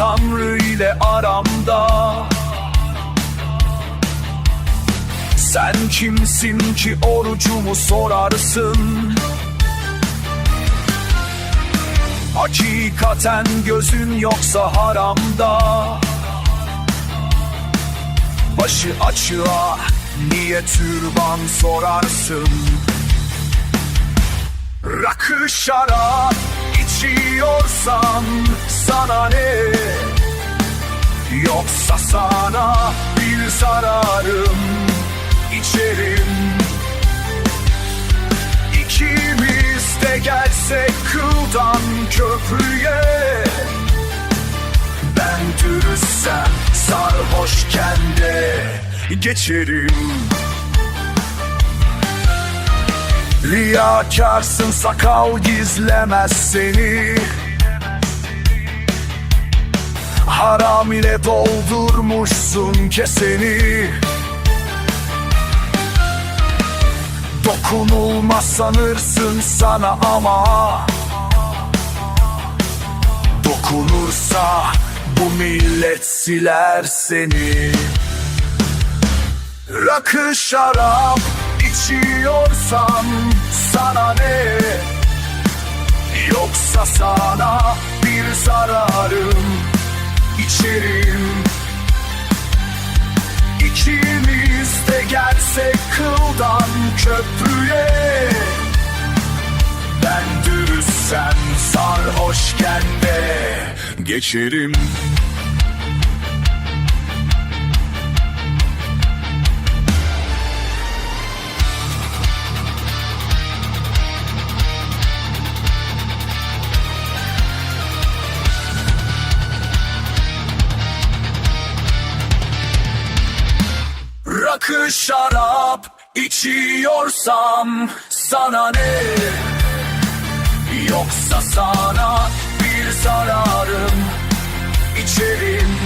Tanrı ile aramda? Sen kimsin ki orucumu sorarsın? Hakikaten gözün yoksa haramda. Başı açığa niye türban sorarsın? Rakı şarap Yoksa sana bir zararım içerim. İkimiz de gelsek kıldan köprüye. Ben dürüstsem sarhoşken de geçerim. Riyakarsın sakal gizlemez seni Haram ile doldurmuşsun keseni. Dokunulmaz sanırsın sana ama. Dokunursa bu millet siler seni. Rakı şarap içiyorsan sana ne? Yoksa sana bir zararım içerim. İkimiz de gelsek kıldan köprüye. Ben dürüstsem sarhoşken de geçerim Rakı şarap içiyorsam sana ne? Yoksa sana bir zararım içerim.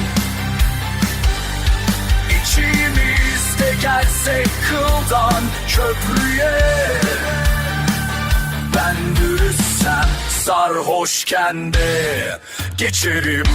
İkimiz de gelsek kıldan köprüye. Ben dürüstsem sarhoşken de geçerim